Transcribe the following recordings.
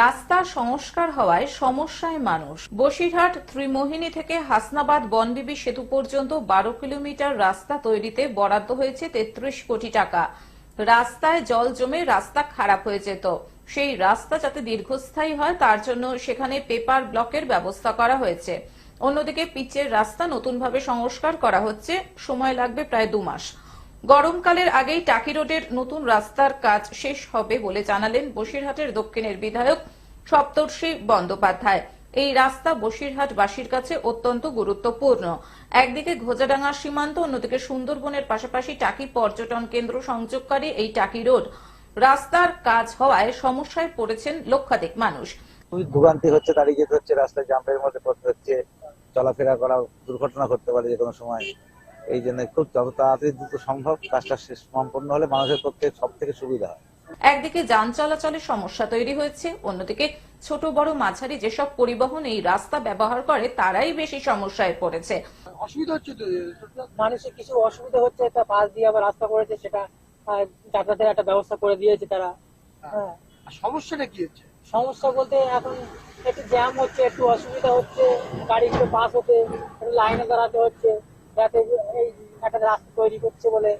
রাস্তা সংস্কার হওয়ায় সমস্যায় মানুষ। বসিরহাট ত্রিমোহিনী থেকে হাসনাবাদ বনবিবি সেতু পর্যন্ত বারো কিলোমিটার রাস্তা তৈরিতে বরাদ্দ হয়েছে তেত্রিশ কোটি টাকা। রাস্তায় জল জমে রাস্তা খারাপ হয়ে যেত। সেই রাস্তা যাতে দীর্ঘস্থায়ী হয়, তার জন্য সেখানে পেপার ব্লকের ব্যবস্থা করা হয়েছে। অন্যদিকে পিচের রাস্তা নতুনভাবে সংস্কার করা হচ্ছে। সময় লাগবে প্রায় দু মাস। গরমকালের আগেই টাকি রোডের নতুন রাস্তার কাজ শেষ হবে বলে জানালেন বসিরহাটের দক্ষিণের বিধায়ক সপ্তর্ষি বন্দ্যোপাধ্যায়। এই রাস্তা বসিরহাটবাসীর কাছে অত্যন্ত গুরুত্বপূর্ণ। একদিকে ঘোজাডাঙ্গা সীমান্ত, অন্যদিকে সুন্দরবনের পাশাপাশি টাকি পর্যটন কেন্দ্র সংযোগকারী এই টাকি রোড। রাস্তার কাজ হওয়ায় সমস্যায় পড়েছেন লক্ষাধিক মানুষ। খুবই ভোগান্তি হচ্ছে, দাঁড়িয়ে যেতে হচ্ছে, রাস্তায় জাম্পের মধ্যে পড়তে হচ্ছে, চলাফেরা করা দুর্ঘটনা ঘটতে পারে যে কোনো সময়। এই জন্য খুব যত তাড়াতাড়ি দ্রুত সম্ভব কাজটা শেষ সম্পন্ন হলে মানুষের পক্ষে সব থেকে সুবিধা হয়। একদিকে যান চলাচলের সমস্যা তৈরি হয়েছে অন্যদিকে ছোট বড় মাঝারি যেসব পরিবহন এই রাস্তা ব্যবহার করে তারাই বেশি সমস্যায় পড়েছে। অসুবিধা হচ্ছে তো মানুষের কিছু অসুবিধা হচ্ছে একটা পাশ দিয়ে আবার রাস্তা করেছে সেটা যাতায়াতের একটা ব্যবস্থা করে দিয়েছে তারা। হ্যাঁ। আর সমস্যাটা কি হচ্ছে? সমস্যা বলতে এখন একটু জ্যাম হচ্ছে একটু অসুবিধা হচ্ছে গাড়িগুলো পাস হতে একটু লাইনে দাঁড়াতে হচ্ছে। যাতে এই একটা রাস্তা তৈরি করছে বলে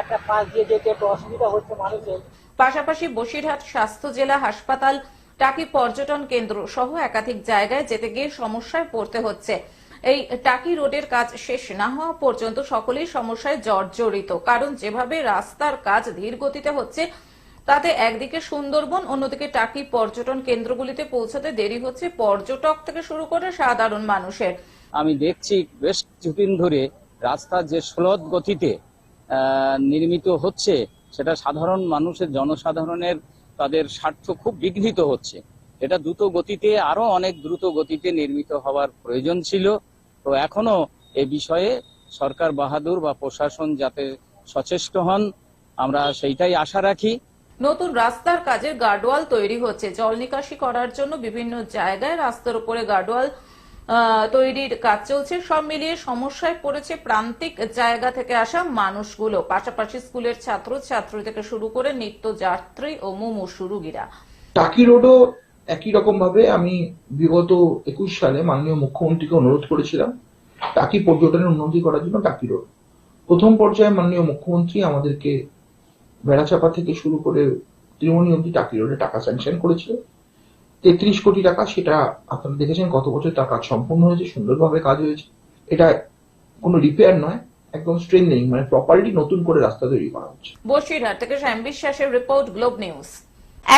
একটা পাশ দিয়ে যেতে একটু অসুবিধা হচ্ছে মানুষের। পাশাপাশি বসিরহাট স্বাস্থ্য জেলা হাসপাতাল, টাকি পর্যটন কেন্দ্র সহ একাধিক জায়গায় যেতে গিয়ে সমস্যায় পড়তে হচ্ছে। এই টাকি রোডের কাজ শেষ না হওয়া পর্যন্ত সকলেই সমস্যায় জর্জরিত। কারণ যেভাবে রাস্তার কাজ ধীর গতিতে হচ্ছে, তাতে একদিকে সুন্দরবন, অন্যদিকে টাকি পর্যটন কেন্দ্রগুলিতে পৌঁছাতে দেরি হচ্ছে। পর্যটক থেকে শুরু করে সাধারণ মানুষের। আমি দেখছি বেশ কিছুদিন ধরে রাস্তা যে স্লোত গতিতে নির্মিত হচ্ছে, সেটা সাধারণ মানুষের, জনসাধারণের তাদের স্বার্থ খুব বিঘ্নিত হচ্ছে। এটা দ্রুত গতিতে, আরও অনেক দ্রুত গতিতে নির্মিত হওয়ার প্রয়োজন ছিল। তো এখনও এ বিষয়ে সরকার বাহাদুর বা প্রশাসন যাতে সচেষ্ট হন, আমরা সেইটাই আশা রাখি। নতুন রাস্তার কাজের গার্ডওয়াল তৈরি হচ্ছে। জল নিকাশি করার জন্য বিভিন্ন জায়গায় রাস্তার উপরে গার্ডওয়াল তৈরির কাজ চলছে। সব মিলিয়ে সমস্যায় পড়েছে প্রান্তিক জায়গা থেকে আসা মানুষগুলো। পাশাপাশি স্কুলের ছাত্র, ছাত্রী থেকে শুরু করে নিত্য যাত্রী ও মুমূর্ষু রুগীরা। টাকি রোডও একই রকম ভাবে আমি বিগত একুশ সালে মাননীয় মুখ্যমন্ত্রীকে অনুরোধ করেছিলাম, টাকি পর্যটনের উন্নতি করার জন্য টাকি রোড। প্রথম পর্যায়ে মাননীয় মুখ্যমন্ত্রী আমাদেরকে বেড়াচাপা থেকে শুরু করে ত্রিমণি অব্দি টাকি রোডে টাকা স্যাংশন করেছিল। তেত্রিশ কোটি টাকা, সেটা আপনারা দেখেছেন গত বছর তার কাজ সম্পূর্ণ হয়েছে, সুন্দরভাবে কাজ হয়েছে। এটা কোনো রিপেয়ার নয়, একদম স্ট্রেংথেনিং মানে প্রপারলি নতুন করে রাস্তা তৈরি করা হচ্ছে। বসিরহাট থেকে শ্যাম বিশ্বাসের রিপোর্ট গ্লোব নিউজ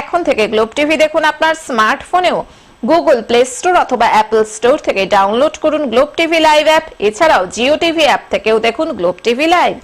এখন থেকে গ্লোব টিভি দেখুন আপনার স্মার্টফোনেও গুগল প্লে স্টোর অথবা অ্যাপল স্টোর থেকে ডাউনলোড করুন গ্লোব টিভি লাইভ অ্যাপ এছাড়াও জিও টিভি অ্যাপ থেকেও দেখুন গ্লোব টিভি লাইভ